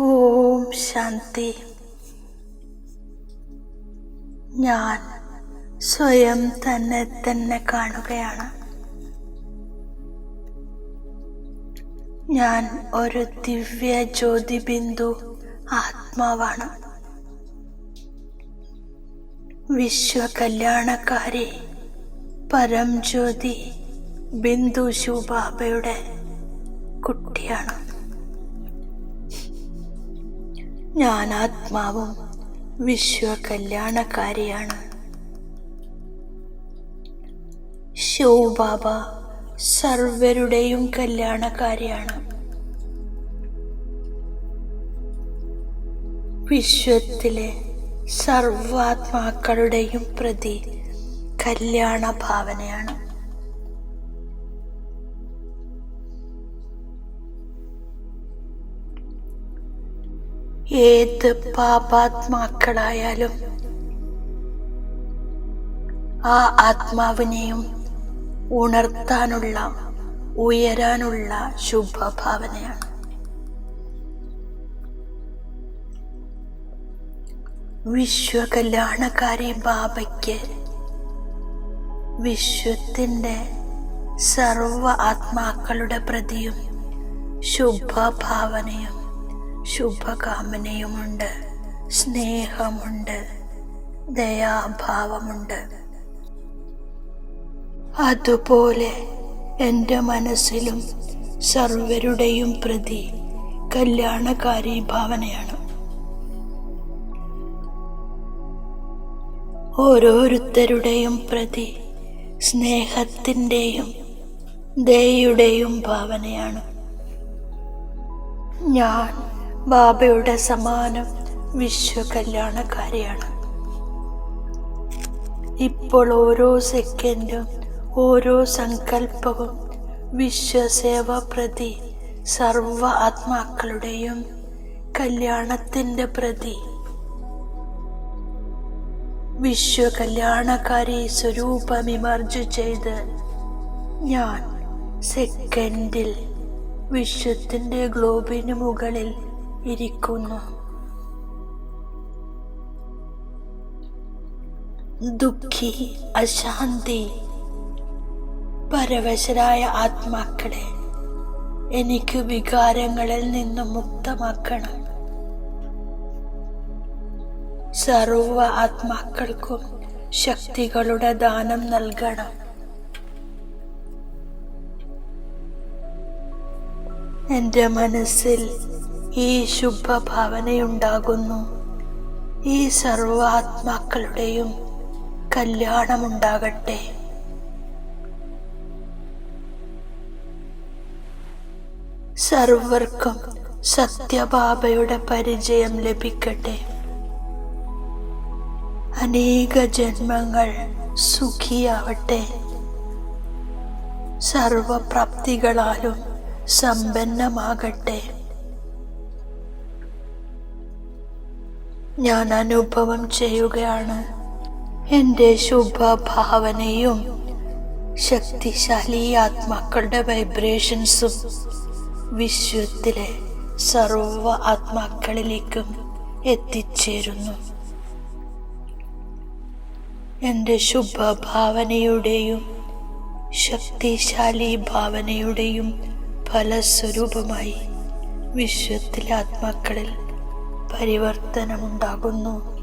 ഓം ശാന്തി. ഞാൻ സ്വയം തന്നെ തന്നെ കാണുകയാണ്. ഞാൻ ഒരു ദിവ്യ ജ്യോതി ബിന്ദു ആത്മാവാണ്. വിശ്വകല്യാണക്കാരി പരംജ്യോതി പരം ജ്യോതി ബിന്ദു ശുബാബയുടെ കുട്ടിയാണ്. ഞാൻ ആത്മാവും വിശ്വ കല്യാണക്കാരിയാണ് ശിവബാബ സർവരുടെയും കല്യാണക്കാരിയാണ്. വിശ്വത്തിലെ സർവാത്മാക്കളുടെയും പ്രതി കല്യാണ ഭാവനയാണ് ഏത് പാപാത്മാക്കളായാലും ആ ആത്മാവിനെയും ഉണർത്താനുള്ള ഉയരാനുള്ള ശുഭഭാവനയാണ്. വിശ്വകല്യാണക്കാരി ബാബയ്ക്ക് വിശ്വത്തിന്റെ സർവ ആത്മാക്കളുടെ പ്രതിയും ശുഭഭാവനയും ശുഭകാമനയുമുണ്ട്. സ്നേഹമുണ്ട്. ദയാഭാവമുണ്ട്. അതുപോലെ എന്റെ മനസ്സിലും സർവരുടെയും പ്രതി കല്യാണകാരി ഭാവനയാണ്. ഓരോരുത്തരുടെയും പ്രതി സ്നേഹത്തിന്റെയും ദയയുടെയും ഭാവനയാണ്. ഞാൻ ബാബയുടെ സമാനം വിശ്വ കല്യാണക്കാരിയാണ് ഇപ്പോൾ ഓരോ സെക്കൻഡും ഓരോ സങ്കല്പവും വിശ്വസേവ പ്രതി സർവ ആത്മാക്കളുടെയും കല്യാണത്തിന്റെ പ്രതി. വിശ്വ കല്യാണക്കാരി സ്വരൂപമിമർജ് ചെയ്ത് ഞാൻ സെക്കൻഡിൽ വിശ്വത്തിന്റെ ഗ്ലോബിന് മുകളിൽ ഇരിക്കുന്നു. ദുഃഖി അശാന്തി പരവശരായ ആത്മാക്കളെ എനിക്ക് വികാരങ്ങളിൽ നിന്നും മുക്തമാക്കണം. സർവ ആത്മാക്കൾക്കും ശക്തികളുടെ ദാനം നൽകണം. എന്റെ മനസ്സിൽ ഈ ശുഭഭാവനയുണ്ടാകുന്നു. ഈ സർവാത്മാക്കളുടെയും കല്യാണമുണ്ടാകട്ടെ. സർവർക്കും സത്യബാബയുടെ പരിചയം ലഭിക്കട്ടെ. അനേക ജന്മങ്ങൾ സുഖിയാവട്ടെ. സർവപ്രാപ്തികളാലും സമ്പന്നമാകട്ടെ. ഞാൻ അനുഭവം ചെയ്യുകയാണ്. എന്റെ ശുഭഭാവനയും ശക്തിശാലി ആത്മാക്കളുടെ വൈബ്രേഷൻസും വിശ്വത്തിലെ സർവ ആത്മാക്കളിലേക്കും എത്തിച്ചേരുന്നു. എന്റെ ശുഭഭാവനയുടെയും ശക്തിശാലി ഭാവനയുടെയും ഫലസ്വരൂപമായി വിശ്വത്തിലെ ആത്മാക്കളിൽ പരിവർത്തനമുണ്ടാകുന്നു.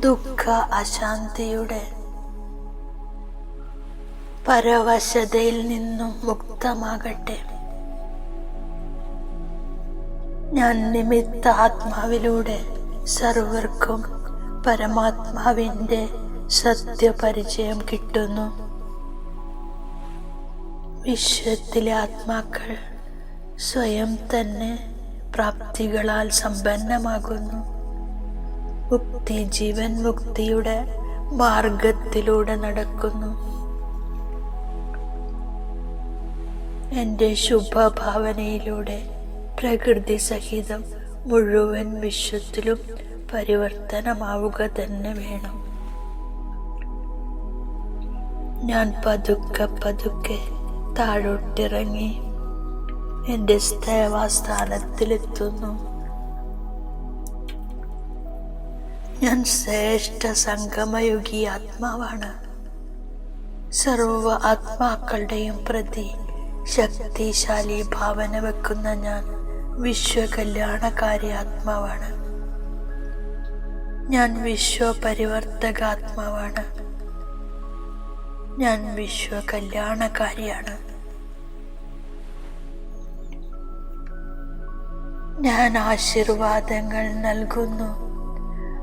ദുഃഖ അശാന്തിയുടെ പരവശതയിൽ നിന്നും മുക്തമാകട്ടെ. ഞാൻ നിമിത്ത ആത്മാവിലൂടെ സർവർക്കും പരമാത്മാവിന്റെ സത്യപരിചയം കിട്ടുന്നു. വിശ്വത്തിലെ ആത്മാക്കൾ സ്വയം തന്നെ പ്രാപ്തികളാൽ സമ്പന്നമാകുന്നു. മുക്തി ജീവൻ മുക്തിയുടെ മാർഗത്തിലൂടെ നടക്കുന്നു. എന്റെ ശുഭഭാവനയിലൂടെ പ്രകൃതി സഹിതം മുഴുവൻ വിശ്വത്തിലും പരിവർത്തനമാവുക തന്നെ വേണം. ഞാൻ പതുക്കെ പതുക്കെ താഴോട്ടിറങ്ങി എന്റെ സേവാസ്ഥാനത്തിലെത്തുന്നു ഞാൻ ശ്രേഷ്ഠ സംഗമയുഗി ആത്മാവാണ്. സർവ ആത്മാക്കളുടെയും പ്രതി ശക്തിശാലി ഭാവന വെക്കുന്ന ഞാൻ വിശ്വകല്യാണകാരി ആത്മാവാണ്. ഞാൻ വിശ്വപരിവർത്തക ആത്മാവാണ് ഞാൻ വിശ്വകല്യാണകാരിയാണ്. ഞാൻ ആശീർവാദങ്ങൾ നൽകുന്നു.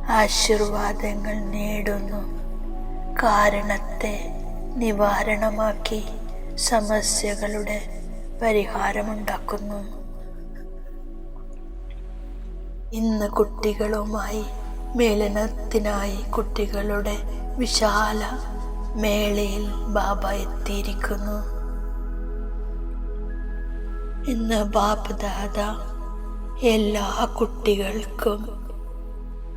ആശീർവാദങ്ങൾ നേടുന്നു. കാരണത്തെ നിവാരണമാക്കി സമസ്യകളുടെ പരിഹാരമുണ്ടാക്കുന്നു. ഇന്ന് കുട്ടികളുമായി മേളനത്തിനായി കുട്ടികളുടെ വിശാല മേളയിൽ ബാബ എത്തിയിരിക്കുന്നു. ഇന്ന് ബാപ്ദാദ എല്ലാ കുട്ടികൾക്കും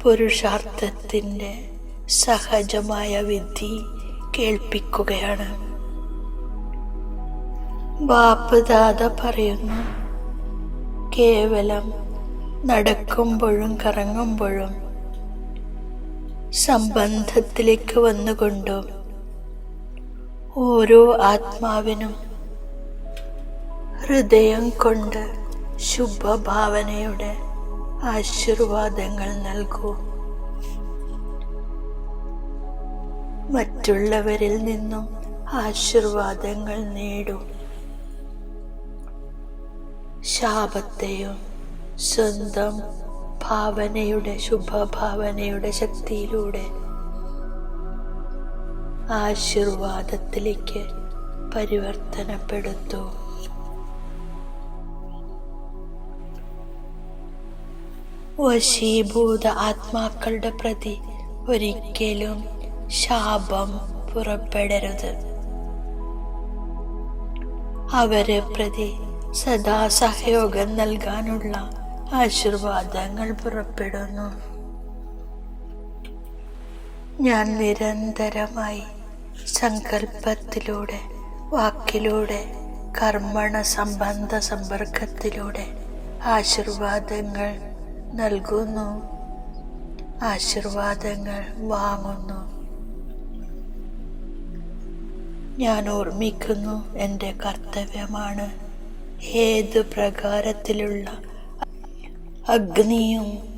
പുരുഷാർത്ഥത്തിന്റെ സഹജമായ വിധി കേൾപ്പിക്കുകയാണ്. ബാപ്ദാദ പറയുന്നു കേവലം നടക്കുമ്പോഴും കറങ്ങുമ്പോഴും സംബന്ധത്തിലേക്ക് വന്നുകൊണ്ടും ഓരോ ആത്മാവിനും ഹൃദയം കൊണ്ട് ശുഭഭാവനയുടെ ആശീർവാദങ്ങൾ നൽകൂ. മറ്റുള്ളവരിൽ നിന്നും ആശീർവാദങ്ങൾ നേടും. ശാപത്തെയും സ്വന്തം ഭാവനയുടെ ശുഭഭാവനയുടെ ശക്തിയിലൂടെ ആശീർവാദത്തിലേക്ക് പരിവർത്തനപ്പെടുത്തൂ. വശീഭൂത ആത്മാക്കളുടെ പ്രതി ഒരിക്കലും ശാപം പുറപ്പെടരുത്. അവരെ പ്രതി സദാ സഹയോഗം നൽകാനുള്ള ആശീർവാദങ്ങൾ പുറപ്പെടുന്നു. ഞാൻ നിരന്തരമായി സങ്കല്പത്തിലൂടെ വാക്കിലൂടെ കർമ്മണ സംബന്ധ സമ്പർക്കത്തിലൂടെ ആശീർവാദങ്ങൾ നൽകുന്നു. ആശീർവാദങ്ങൾ വാങ്ങുന്നു. ഞാൻ ഓർമ്മിക്കുന്നു എന്റെ കർത്തവ്യമാണ്. ഏത് പ്രകാരത്തിലുള്ള അഗ്നിയും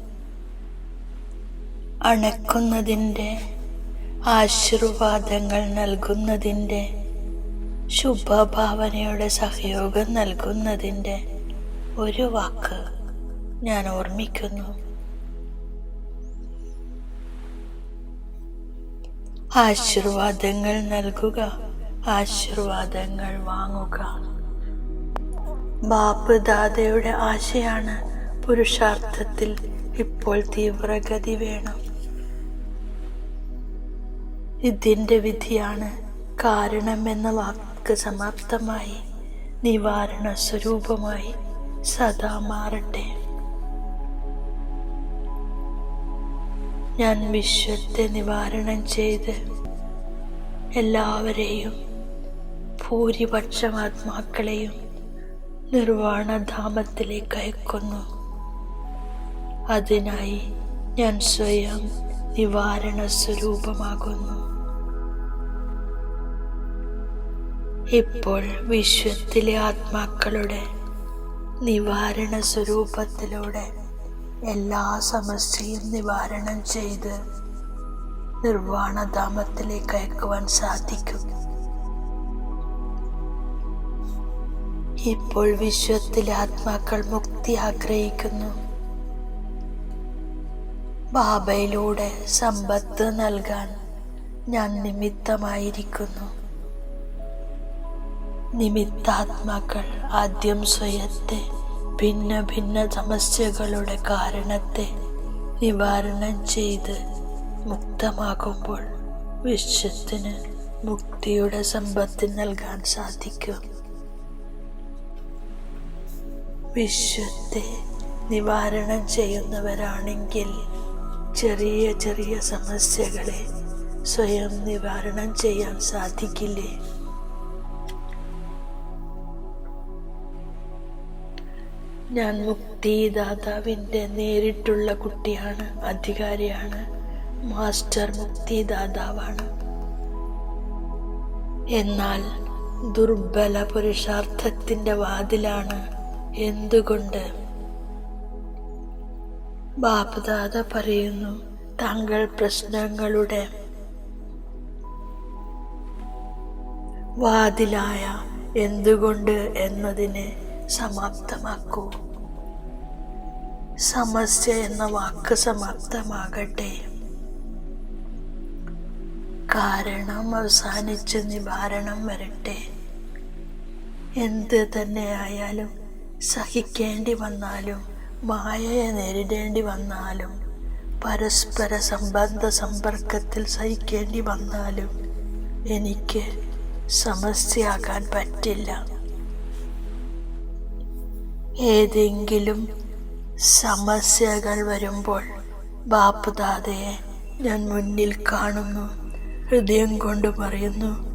അണക്കുന്നതിന്റെ ആശീർവാദങ്ങൾ നൽകുന്നതിന്റെ ശുഭഭാവനയുടെ സഹയോഗം നൽകുന്നതിന്റെ ഒരു വാക്ക്. ഞാൻ ഓർമ്മിക്കുന്നു ആശീർവാദങ്ങൾ നൽകുക ആശീർവാദങ്ങൾ വാങ്ങുക. ബാപ്പ് ദാതയുടെ ആശയാണ് പുരുഷാർത്ഥത്തിൽ ഇപ്പോൾ തീവ്രഗതി വേണം. ഇതിന്റെ വിധിയാണ് കാരണം എന്ന വാക്ക് സമാപ്തമായി നിവാരണ സ്വരൂപമായി സദാ മാറട്ടെ. ഞാൻ വിശ്വത്തെ നിവാരണം ചെയ്ത് എല്ലാവരെയും ഭൂരിപക്ഷം ആത്മാക്കളെയും നിർവാണധാമത്തിലേക്ക് അയക്കുന്നു. അതിനായി ഞാൻ സ്വയം നിവാരണ സ്വരൂപമാകുന്നു. ഇപ്പോൾ വിശ്വത്തിലെ ആത്മാക്കളുടെ നിവാരണ സ്വരൂപത്തിലൂടെ എല്ലാ സമസ്യയും നിവാരണം ചെയ്ത് നിർവാണധാമത്തിലേക്ക് അയക്കുവാൻ സാധിക്കും. ഇപ്പോൾ വിശ്വത്തിലെ ആത്മാക്കൾ മുക്തി ആഗ്രഹിക്കുന്നു. ബാബയിലൂടെ സമ്പത്ത് നൽകാൻ ഞാൻ നിമിത്തമായിരിക്കുന്നു. നിമിത്താത്മാക്കൾ ആദ്യം സ്വയത്തെ ഭിന്ന ഭിന്ന സമസ്യകളുടെ കാരണത്തെ നിവാരണം ചെയ്ത് മുക്തമാകുമ്പോൾ വിശ്വത്തിന് മുക്തിയുടെ സമ്പത്ത് നൽകാൻ സാധിക്കും. വിശ്വത്തെ നിവാരണം ചെയ്യുന്നവരാണെങ്കിൽ ചെറിയ ചെറിയ സമസ്യകളെ സ്വയം നിവാരണം ചെയ്യാൻ സാധിക്കില്ലേ? ഞാൻ മുക്തിദാതാവിന്റെ നേരിട്ടുള്ള കുട്ടിയാണ് അധികാരിയാണ്. മാസ്റ്റർ മുക്തിദാതാവാണ്. എന്നാൽ ദുർബല പുരുഷാർത്ഥത്തിന്റെ വാതിലാണ് എന്തുകൊണ്ട്? ബാപ്പദാദ പറയുന്നു താങ്കൾ പ്രശ്നങ്ങളുടെ വാതിലായ എന്തുകൊണ്ട് എന്നതിനെ സമാപ്തമാക്കൂ സമസ്യ എന്ന വാക്ക് സമാപ്തമാകട്ടെ കാരണം അവസാനിച്ച് നിവാരണം വരട്ടെ. എന്ത് തന്നെ ആയാലും സഹിക്കേണ്ടി വന്നാലും മായയെ നേരിടേണ്ടി വന്നാലും പരസ്പര സംബന്ധ സമ്പർക്കത്തിൽ സഹിക്കേണ്ടി വന്നാലും എനിക്ക് സമസ്യയാകാൻ പറ്റില്ല. ഏതെങ്കിലും സമസ്യകൾ വരുമ്പോൾ ബാപ്പുദാദയെ ഞാൻ മുന്നിൽ കാണുന്നു ഹൃദയം കൊണ്ട് പറയുന്നു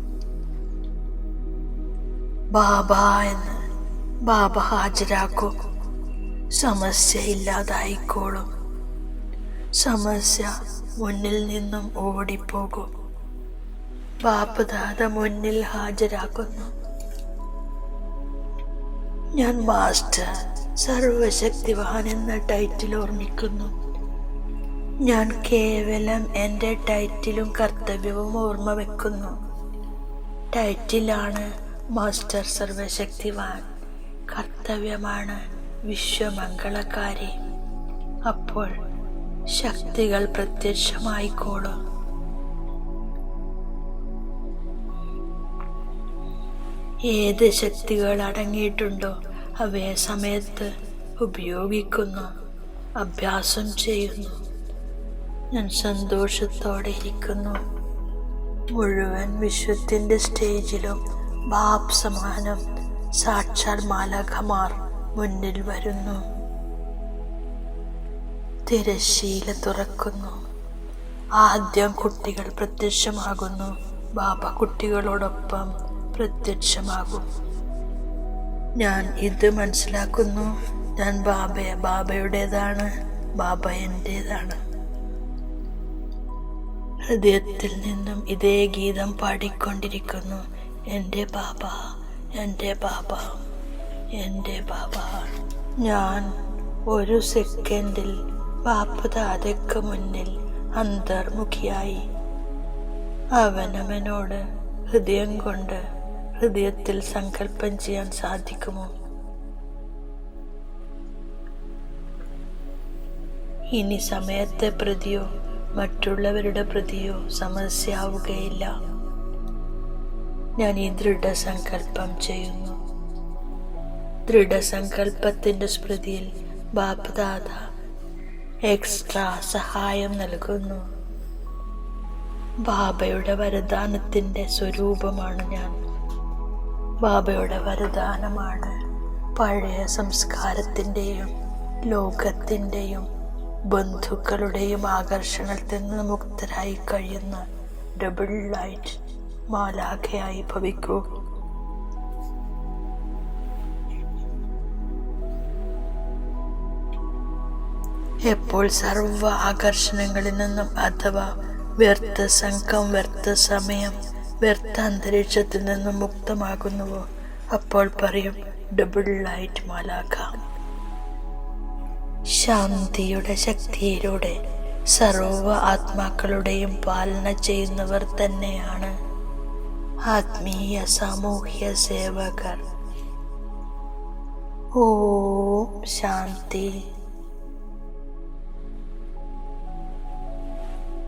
ബാബ എന്ന് ബാബ ഹാജരാക്കും. സമസ്യ ഇല്ലാതായിക്കോളും സമസ്യ മുന്നിൽ നിന്നും ഓടിപ്പോകും. ബാപ്പുദാദ മുന്നിൽ ഹാജരാക്കുന്നു. ഞാൻ മാസ്റ്റർ സർവശക്തിവാൻ എന്ന ടൈറ്റിൽ ഓർമ്മിക്കുന്നു. ഞാൻ കേവലം എന്റെ ടൈറ്റിലും കർത്തവ്യവും ഓർമ്മ വെക്കുന്നു. ടൈറ്റിലാണ് മാസ്റ്റർ സർവശക്തിവാൻ. കർത്തവ്യമാണ് വിശ്വമംഗളകാരി. അപ്പോൾ ശക്തികൾ പ്രത്യക്ഷമായിക്കോളും. ഏത് ശക്തികൾ അടങ്ങിയിട്ടുണ്ടോ അവയെ സമയത്ത് ഉപയോഗിക്കുന്നു അഭ്യാസം ചെയ്യുന്നു. ഞാൻ സന്തോഷത്തോടെ ഇരിക്കുന്നു. മുഴുവൻ വിശ്വത്തിന്റെ സ്റ്റേജിലും ബാബ് സമാനം സാക്ഷാൽ മാലകമാർ മുന്നിൽ വരുന്നു. തിരശീല തുറക്കുന്നു. ആദ്യം കുട്ടികൾ പ്രത്യക്ഷമാകുന്നു. ബാബ കുട്ടികളോടൊപ്പം പ്രത്യക്ഷമാകും. ഞാൻ ഇത് മനസ്സിലാക്കുന്നു. ഞാൻ ബാബയെ ബാബയുടേതാണ് ബാബ എന്റേതാണ് ഹൃദയത്തിൽ നിന്നും ഇതേ ഗീതം പാടിക്കൊണ്ടിരിക്കുന്നു. എന്റെ ബാബ എന്റെ ബാബ എന്റെ ബാബ. ഞാൻ ഒരു സെക്കൻഡിൽ ബാപ്പുദാതയ്ക്ക് മുന്നിൽ അന്തർമുഖിയായി. അവനവനോട് ഹൃദയം കൊണ്ട് ഹൃദയത്തിൽ സങ്കല്പം ചെയ്യാൻ സാധിക്കുമോ? ഇനി സമയത്തെ പ്രതിയോ മറ്റുള്ളവരുടെ പ്രതിയോ സമസ്യയാവുകയില്ല ഞാൻ ഈ ദൃഢസങ്കല്പം ചെയ്യുന്നു. ദൃഢസങ്കല്പത്തിന്റെ സ്മൃതിയിൽ ബാപ്പദാദ എക്സ്ട്രാ സഹായം നൽകുന്നു. ബാബയുടെ വരദാനത്തിന്റെ സ്വരൂപമാണ് ഞാൻ. ബാബയുടെ വരദാനമാണ്. പഴയ സംസ്കാരത്തിന്റെയും ലോകത്തിന്റെയും ബന്ധുക്കളുടെയും ആകർഷണത്തിൽ നിന്ന് മുക്തരായി കഴിയുന്ന ഡബിൾ ലൈറ്റ് മാലാഖയായി ഭവിക്കൂ. എപ്പോൾ സർവ ആകർഷണങ്ങളിൽ നിന്നും അഥവാ വ്യർത്ഥ സംഘം വ്യർത്ഥ സമയം വ്യർത്ഥ അന്തരീക്ഷത്തിൽ നിന്നും മുക്തമാകുന്നുവോ? അപ്പോൾ പറയും ഡബിൾ ലൈറ്റ് മാലാഖ ശാന്തിയുടെ ശക്തിയിലൂടെ സർവ ആത്മാക്കളുടെയും പാലന ചെയ്യുന്നവർ തന്നെയാണ് ആത്മീയ സാമൂഹ്യ സേവകർ. ഓ ശാന്തി.